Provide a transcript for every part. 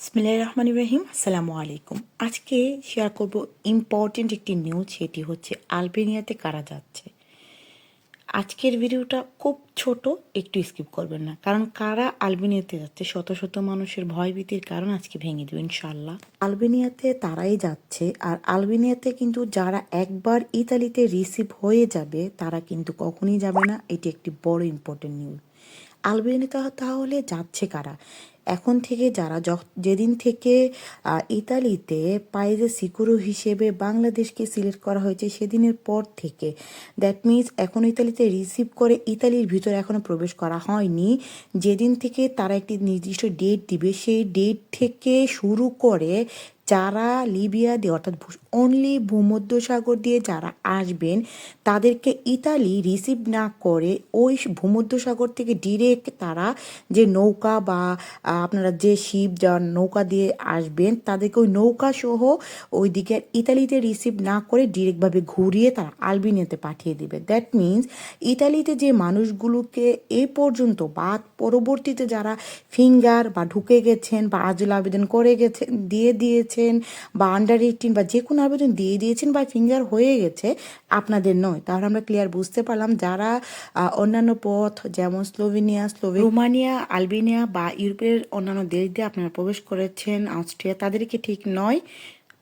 বিসমিল্লাহ রহমান ইব্রাহিম আসসালামু আলাইকুম। আজকে শেয়ার করব ইম্পর্টেন্ট একটি নিউজ সেটি হচ্ছে আলবেনিয়াতে কারা যাচ্ছে। আজকের ভিডিওটা খুব ছোট, একটু স্কিপ করবেন না। কারণ কারা আলবেনিয়াতে যাচ্ছে, শত শত মানুষের ভয়ভীতির কারণ আজকে ভেঙে দেবে ইনশাল্লাহ আলবেনিয়াতে তারাই যাচ্ছে, আর আলবেনিয়াতে কিন্তু যারা একবার ইতালিতে রিসিভ হয়ে যাবে, তারা কিন্তু কখনই যাবে না। এটি একটি বড় ইম্পর্টেন্ট নিউজ আলবেনিয়া তাহলে যাচ্ছে কারা? এখন থেকে যারা যেদিন থেকে ইতালিতে পাইজে সিকুরো হিসেবে বাংলাদেশকে সিলেক্ট করা হয়েছে, সেদিনের পর থেকে। দ্যাট মিনস এখন ইতালিতে রিসিভ করে ইতালির ভিতরে এখনও প্রবেশ করা হয়নি। যেদিন থেকে তারা একটি নির্দিষ্ট ডেট দিবে, সেই ডেট থেকে শুরু করে যারা লিবিয়া দিয়ে, অর্থাৎ অনলি ভূমধ্যসাগর দিয়ে যারা আসবেন, তাদেরকে ইতালি রিসিভ না করে ওই ভূমধ্যসাগর থেকে ডিরেক্ট তারা যে নৌকা বা আপনারা যে শিপ যা নৌকা দিয়ে আসবেন, তাদেরকে ওই নৌকা সহ ওইদিকে ইতালিতে রিসিভ না করে ডিরেক্টভাবে ঘুরিয়ে তারা আলবেনিয়াতে পাঠিয়ে দিবে। দ্যাট মিন্স ইতালিতে যে মানুষগুলোকে এ পর্যন্ত বা পরবর্তীতে যারা ফিঙ্গার বা ঢুকে গেছেন বা আজল আবেদন করে গেছেন, দিয়ে দিয়েছেন বা আন্ডার এইটিন বা যে কোনো আবেদন দিয়ে দিয়েছেন বা ফিঙ্গার হয়ে গেছে, আপনাদের নয়। তাহলে আমরা ক্লিয়ার বুঝতে পারলাম যারা অন্যান্য পথ যেমন স্লোভেনিয়া স্লোভে রোমানিয়া, আলবেনিয়া বা ইউরোপের অন্যান্য দেশ দিয়ে আপনারা প্রবেশ করেছেন, অস্ট্রিয়া, তাদেরকে ঠিক নয়।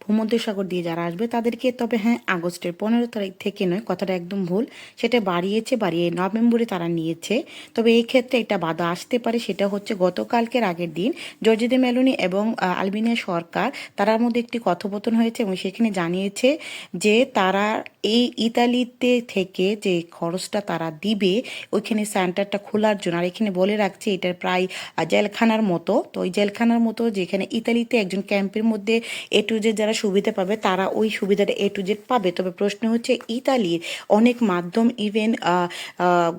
ভূমধ্যসাগর দিয়ে যারা আসবে তাদেরকে, তবে হ্যাঁ আগস্টের পনেরো তারিখ থেকে নয়, কথাটা একদম ভুল, সেটা বাড়িয়েছে, বাড়িয়ে নভেম্বরে তারা নিয়েছে। তবে এই ক্ষেত্রে এটা বাধা আসতে পারে, সেটা হচ্ছে গতকালকের আগের দিন জর্জিদে মেলুনি এবং আলবিনিয়া সরকার তারার মধ্যে একটি কথোপকথন হয়েছে এবং সেখানে জানিয়েছে যে তারা এই ইতালিতে থেকে যে খরচটা তারা দিবে, ওইখানে সেন্টারটা খোলার জন্য, আর এখানে বলে রাখছে এটার প্রায় জেলখানার মতো। তো ওই জেলখানার মতো যেখানে ইতালিতে একজন ক্যাম্পের মধ্যে এ টু জেড যারা সুবিধা পাবে, তারা ওই সুবিধাটা এ টু জেড পাবে। তবে প্রশ্ন হচ্ছে, ইতালির অনেক মাধ্যম ইভেন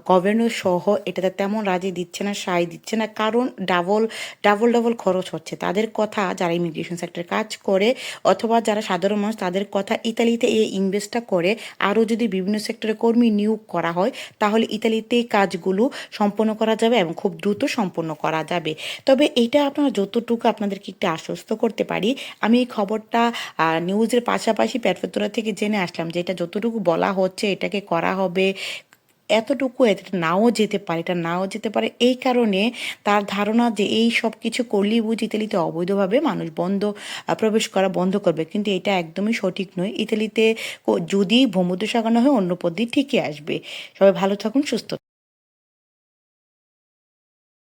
গভর্নর সহ এটাতে তেমন রাজি দিচ্ছে না, সায় দিচ্ছে না, কারণ ডাবল ডাবল ডাবল খরচ হচ্ছে। তাদের কথা যারা ইমিগ্রেশন সেক্টরে কাজ করে, অথবা যারা সাধারণ মানুষ, তাদের কথা ইতালিতে এই ইনভেস্টটা করে আরও যদি বিভিন্ন সেক্টরে কর্মী নিয়োগ করা হয়, তাহলে ইতালিতে কাজগুলো সম্পন্ন করা যাবে এবং খুব দ্রুত সম্পন্ন করা যাবে। তবে এটা আপনারা যতটুকু আপনাদেরকে একটু আশ্বস্ত করতে পারি, আমি এই খবরটা নিউজের পাশাপাশি প্যাটফেতরা থেকে জেনে আসলাম যে এটা যতটুকু বলা হচ্ছে, এটাকে করা হবে এতটুকু এটা নাও যেতে পারে, এটা নাও যেতে পারে। এই কারণে তার ধারণা যে এই সব কিছু করলেই বুঝি ইতালিতে অবৈধভাবে মানুষ বন্ধ প্রবেশ করা বন্ধ করবে। কিন্তু এটা একদমই সঠিক নয়। ইতালিতে যদি ভূমধ্যসাগর না হয়, অন্য পদ্ধতি ঠিকই আসবে। সবাই ভালো থাকুন, সুস্থ